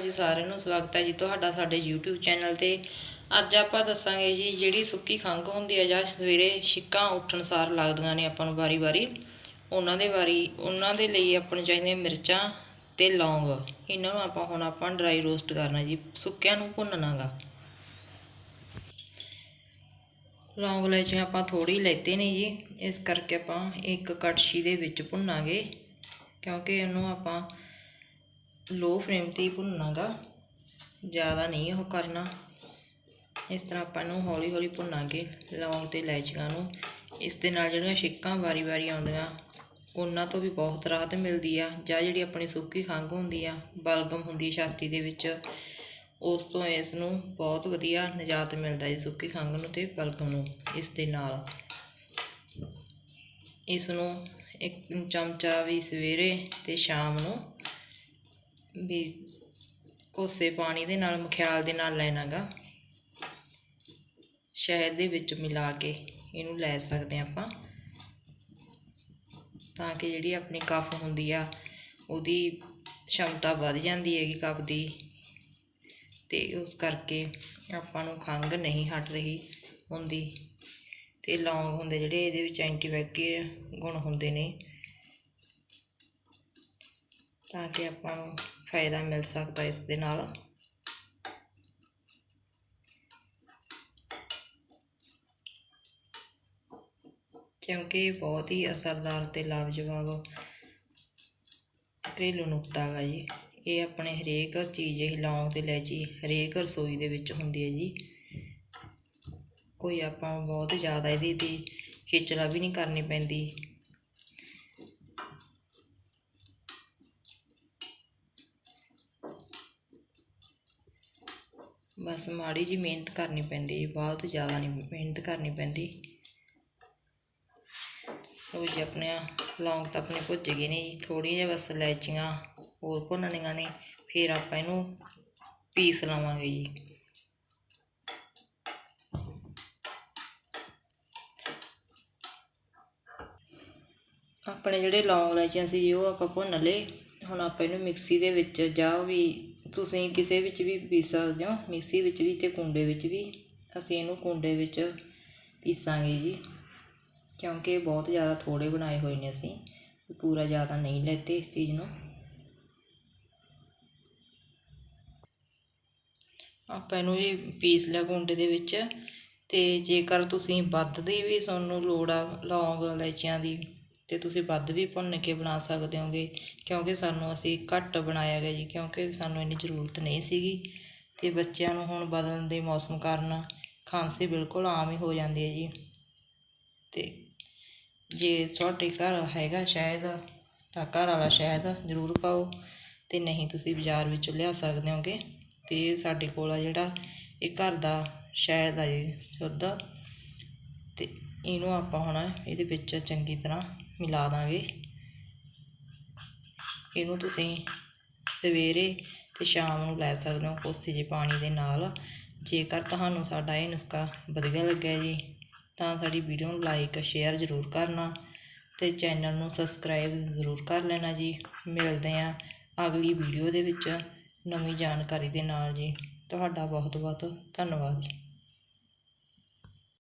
ਜੀ ਸਾਰਿਆਂ ਨੂੰ ਸਵਾਗਤ ਹੈ ਜੀ ਤੁਹਾਡਾ ਸਾਡੇ YouTube ਚੈਨਲ ਤੇ। ਅੱਜ ਆਪਾਂ ਦੱਸਾਂਗੇ ਜੀ ਜਿਹੜੀ ਸੁੱਕੀ ਖੰਘ ਹੁੰਦੀ ਹੈ ਜਾਂ ਸਵੇਰੇ ਛਿੱਕਾਂ ਉੱਠਣ ਸਾਰ ਲੱਗਦੀਆਂ ਨੇ ਆਪਾਂ ਨੂੰ ਵਾਰੀ-ਵਾਰੀ ਉਹਨਾਂ ਦੇ ਵਾਰੀ, ਉਹਨਾਂ ਦੇ ਲਈ ਆਪਾਂ ਨੂੰ ਚਾਹੀਦੀਆਂ ਮਿਰਚਾਂ ਤੇ ਲੌਂਗ। ਇਹਨਾਂ ਨੂੰ ਆਪਾਂ ਹੁਣ ਆਪਾਂ ਡਰਾਈ ਰੋਸਟ ਕਰਨਾ ਜੀ, ਸੁੱਕਿਆਂ ਨੂੰ ਭੁੰਨਣਾਗਾ। ਲੌਂਗ ਇਲਾਇਚੀਆਂ ਆਪਾਂ ਥੋੜੀ ਲੈਤੇ ਨੇ ਜੀ, ਇਸ ਕਰਕੇ ਆਪਾਂ ਇੱਕ ਕੜਛੀ ਦੇ ਵਿੱਚ ਭੁੰਨਾਂਗੇ, ਕਿਉਂਕਿ ਇਹਨੂੰ ਆਪਾਂ ਲੋ ਫਲੇਮ ਤੇ ਹੀ ਭੁੰਨਾਂਗਾ। ਜ਼ਿਆਦਾ ਨਹੀਂ ਉਹ ਕਰਨਾ। ਇਸ ਤਰ੍ਹਾਂ ਆਪਾਂ ਨੂੰ ਹੌਲੀ ਹੌਲੀ ਭੁੰਨਾਂਗੇ ਲੌਂਗ ਤੇ ਇਲਾਇਚੀਆਂ ਨੂੰ। ਇਸ ਦੇ ਨਾਲ ਜਿਹੜੀਆਂ ਛਿੱਕਾਂ ਵਾਰੀ-ਵਾਰੀ ਆਉਂਦੀਆਂ, ਉਹਨਾਂ ਤੋਂ ਵੀ ਬਹੁਤ ਰਾਹਤ ਮਿਲਦੀ ਆ। ਜਾਂ ਜਿਹੜੀ ਆਪਣੀ ਸੁੱਕੀ ਖੰਘ ਹੁੰਦੀ ਆ, ਬਲਗਮ ਹੁੰਦੀ ਛਾਤੀ ਦੇ ਵਿੱਚ, ਉਸ ਤੋਂ ਇਸ ਨੂੰ ਬਹੁਤ ਵਧੀਆ ਨਿਜਾਤ ਮਿਲਦਾ ਜੀ ਸੁੱਕੀ ਖੰਘ ਨੂੰ ਤੇ ਬਲਗਮ ਨੂੰ ਇਸ ਦੇ ਨਾਲ। ਇਸ ਨੂੰ ਇੱਕ ਚਮਚਾ ਵੀ ਸਵੇਰੇ ਤੇ ਸ਼ਾਮ ਨੂੰ ਵੀ ਕੋਸੇ ਪਾਣੀ ਦੇ ਨਾਲ, ਮਖਿਆਲ ਦੇ ਨਾਲ ਲੈਣਾਗਾ। ਸ਼ਹਿਦ ਦੇ ਵਿੱਚ ਮਿਲਾ ਕੇ ਇਹਨੂੰ ਲੈ ਸਕਦੇ ਹਾਂ ਆਪਾਂ। ਤਾਂ ਕਿ ਜਿਹੜੀ ਆਪਣੀ ਕਫ ਹੁੰਦੀ ਆ, ਉਹਦੀ ਸ਼ਮਤਾ ਵੱਧ ਜਾਂਦੀ ਹੈਗੀ ਕਫ ਦੀ। ਤੇ ਉਸ ਕਰਕੇ ਆਪਾਂ ਨੂੰ ਖੰਘ ਨਹੀਂ ਹਟ ਰਹੀ ਹੁੰਦੀ। ਤੇ ਲੌਂਗ ਹੁੰਦੇ ਜਿਹੜੇ ਇਹਦੇ ਵਿੱਚ ਐਂਟੀਬੈਕਟੀਰੀਆ ਗੁਣ ਹੁੰਦੇ ਨੇ। ਤਾਂ ਕਿ ਆਪਾਂ ਨੂੰ ਫਾਇਦਾ ਮਿਲ ਸਕਦਾ ਇਸ ਦੇ ਨਾਲ ਕਿਉਂਕਿ ਇਹ ਬਹੁਤ ਹੀ ਅਸਰਦਾਰ ਤੇ ਲਾਜਵਾਬ ਘਰੇਲੂ ਨੁਕਤਾ ਹੈਗਾ ਜੀ ਇਹ ਆਪਣੇ ਹਰੇਕ ਚੀਜ਼ ਇਹ ਲੌਂਗ ਤੇ ਇਲਾਇਚੀ ਹਰੇਕ ਰਸੋਈ ਦੇ ਵਿੱਚ ਹੁੰਦੀ ਹੈ ਜੀ ਕੋਈ ਆਪਾਂ ਬਹੁਤ ਜ਼ਿਆਦਾ ਇਹਦੀ ਦੀ ਖੇਚਲਾ ਵੀ ਨਹੀਂ ਕਰਨੀ ਪੈਂਦੀ ਬਸ ਮਾੜੀ ਜੀ ਮਿਹਨਤ ਕਰਨੀ ਪੈਂਦੀ ਜੀ ਬਹੁਤ ਜ਼ਿਆਦਾ ਨਹੀਂ ਮਿਹਨਤ ਕਰਨੀ ਪੈਂਦੀ। ਉਹ ਜੀ ਆਪਣੇ ਲੌਂਗ ਤਾਂ ਆਪਣੇ ਭੁੱਜ ਗਏ ਨੇ ਜੀ ਥੋੜੀ ਜਿਹਾ ਬਸ ਇਲਾਇਚੀਆਂ ਹੋਰ ਭੁੰਨਣੀਆਂ ਨੇ, ਫਿਰ ਆਪਾਂ ਇਹਨੂੰ ਪੀਸ ਲਵਾਂਗੇ ਜੀ। ਆਪਣੇ ਜਿਹੜੇ ਲੌਂਗ ਇਲਾਇਚੀਆਂ ਸੀ ਜੀ, ਉਹ ਆਪਾਂ ਭੁੰਨ ਲਏ। ਹੁਣ ਆਪਾਂ ਇਹਨੂੰ ਮਿਕਸੀ ਦੇ ਵਿੱਚ ਜਾਂ ਵੀ ਤੁਸੀਂ ਕਿਸੇ ਵਿੱਚ ਵੀ ਪੀਸ ਸਕਦੇ ਹੋ, ਮਿਕਸੀ ਵਿੱਚ ਵੀ ਅਤੇ ਕੁੰਡੇ ਵਿੱਚ ਵੀ, ਅਸੀਂ ਇਹਨੂੰ ਕੁੰਡੇ ਵਿੱਚ ਪੀਸਾਂਗੇ ਜੀ। ਕਿਉਂਕਿ ਬਹੁਤ ਜ਼ਿਆਦਾ ਥੋੜ੍ਹੇ ਬਣਾਏ ਹੋਏ ਨੇ ਅਸੀਂ, ਪੂਰਾ ਜ਼ਿਆਦਾ ਨਹੀਂ ਲੈਤੇ ਇਸ ਚੀਜ਼ ਨੂੰ। ਆਪਾਂ ਇਹਨੂੰ ਜੀ ਪੀਸ ਲਿਆ ਕੁੰਡੇ ਦੇ ਵਿੱਚ ਅਤੇ ਜੇਕਰ ਤੁਸੀਂ ਵੱਧ ਦੀ ਵੀ ਤੁਹਾਨੂੰ ਲੋੜ ਆ ਲੌਂਗ, ਇਲਾਇਚੀਆਂ ਦੀ ਤੇ ਤੁਸੀਂ ਵੱਧ ਵੀ ਭੁੰਨ ਕੇ ਬਣਾ ਸਕਦੇ ਹੋਗੇ, ਕਿਉਂਕਿ ਸਾਨੂੰ ਅਸੀਂ ਘੱਟ ਬਣਾਇਆ ਗਿਆ ਜੀ, ਕਿਉਂਕਿ ਸਾਨੂੰ ਇੰਨੀ ਜ਼ਰੂਰਤ ਨਹੀਂ ਸੀਗੀ। ਤੇ ਬੱਚਿਆਂ ਨੂੰ ਹੁਣ ਬਦਲਣ ਦੇ ਮੌਸਮ ਕਾਰਨ ਖਾਂਸੀ ਬਿਲਕੁਲ ਆਮ ਹੀ ਹੋ ਜਾਂਦੀ ਹੈ ਜੀ। ਤੇ ਜੇ ਤੁਹਾਡੇ ਘਰ ਹੈਗਾ ਸ਼ਾਇਦ ਤਾਂ ਘਰ ਵਾਲਾ ਸ਼ਾਇਦ ਜ਼ਰੂਰ ਪਾਓ, ਤੇ ਨਹੀਂ ਤੁਸੀਂ ਬਾਜ਼ਾਰ ਵਿੱਚੋਂ ਲਿਆ ਸਕਦੇ ਹੋਗੇ। ਤੇ ਸਾਡੇ ਕੋਲ ਆ ਜਿਹੜਾ ਇਹ ਘਰ ਦਾ ਸ਼ਾਇਦ ਆ ਜੀ, ਸ਼ੁੱਧ। ਤੇ ਇਹਨੂੰ ਆਪਾਂ ਹੁਣ ਇਹਦੇ ਵਿੱਚ ਚੰਗੀ ਤਰ੍ਹਾਂ ਮਿਲਾ ਦਾਂਗੇ। ਇਹਨੂੰ ਤੁਸੀਂ ਸਵੇਰੇ ਤੇ ਸ਼ਾਮ ਨੂੰ ਲੈ ਸਕਦੇ ਹੋ ਕੋਸੇ ਜਿਹੇ ਪਾਣੀ ਦੇ ਨਾਲ। ਜੇਕਰ ਤੁਹਾਨੂੰ ਸਾਡਾ ਇਹ ਨੁਸਖਾ ਵਧੀਆ ਲੱਗਿਆ ਜੀ, ਤਾਂ ਸਾਡੀ ਵੀਡੀਓ ਨੂੰ ਲਾਈਕ ਸ਼ੇਅਰ ਜ਼ਰੂਰ ਕਰਨਾ ਤੇ ਚੈਨਲ ਨੂੰ ਸਬਸਕ੍ਰਾਈਬ ਜ਼ਰੂਰ ਕਰ ਲੈਣਾ ਜੀ। ਮਿਲਦੇ ਆਂ ਅਗਲੀ ਵੀਡੀਓ ਦੇ ਵਿੱਚ ਨਵੀਂ ਜਾਣਕਾਰੀ ਦੇ ਨਾਲ ਜੀ। ਤੁਹਾਡਾ ਬਹੁਤ ਬਹੁਤ ਧੰਨਵਾਦ।